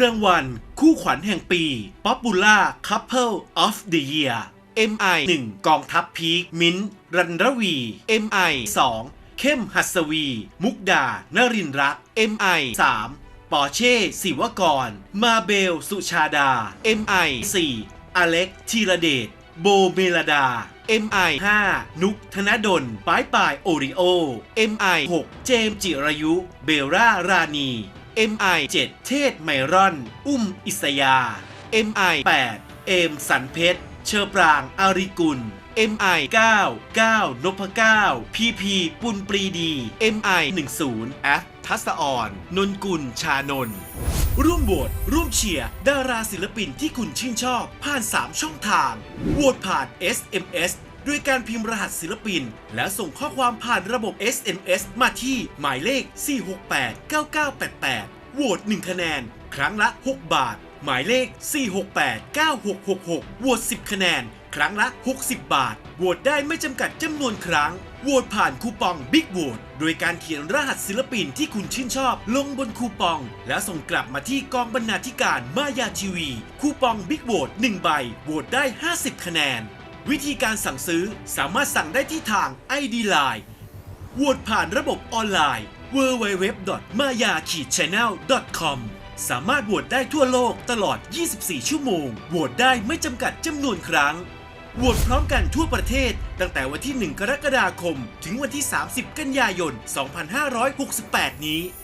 รางวัล คู่ขวัญแห่งปี Popular Couple of the Year MI 1กองทัพพีคมิ้นรันรวี MI 2เข้มหัสวี มุกดา นรินรัก MI 3ปอเช่ศิวกร มาเบล สุชาดา MI 4อเล็กธีรเดช โบเมลดา MI 5นุกธนดลป้ายปายโอริโอ MI 6เจมจิรายุ เบลร่าราณี MI7 เทศไมรอน อุ้มอิสยา MI8 เอมสันเพชร เชอปรางอาริกุล MI9 9นพเก้าพีพีปุนปรีดี MI10 แอฟทัศออนนนกุลชานนร่วมโหวตร่วมเชียร์ดาราศิลปินที่คุณชื่นชอบ ผ่าน 3 ช่องทางโหวตผ่าน SMS ด้วยการพิมพ์รหัสศิลปิน แล้วส่งข้อความผ่านระบบ SMS มาที่หมายเลข 468-9988โหวต1คะแนน ครั้งละ 6 บาท หมายเลข 468-9666โหวต10 คะแนน ครั้งละ 60 บาทโหวตได้ไม่จำกัดจำนวนครั้งโหวตผ่านคูปองบิ๊กโหวตโดยการเขียนรหัสศิลปินที่คุณชื่นชอบ ลงบนคูปอง แล้วส่งกลับมาที่กองบรรณาธิการมายาทีวี คูปองบิ๊กโหวต1ใบโหวตได้ 50 คะแนน วิธีการสั่งซื้อสามารถสั่งได้ที่ทาง ID Line โหวตผ่านระบบออนไลน์ www.maya-channel.com สามารถโหวตได้ทั่วโลกตลอด 24 ชั่วโมง โหวตได้ไม่จำกัดจำนวนครั้ง โหวตพร้อมกันทั่วประเทศ ตั้งแต่วันที่ 1 กรกฎาคม ถึงวันที่ 30 กันยายน 2568 นี้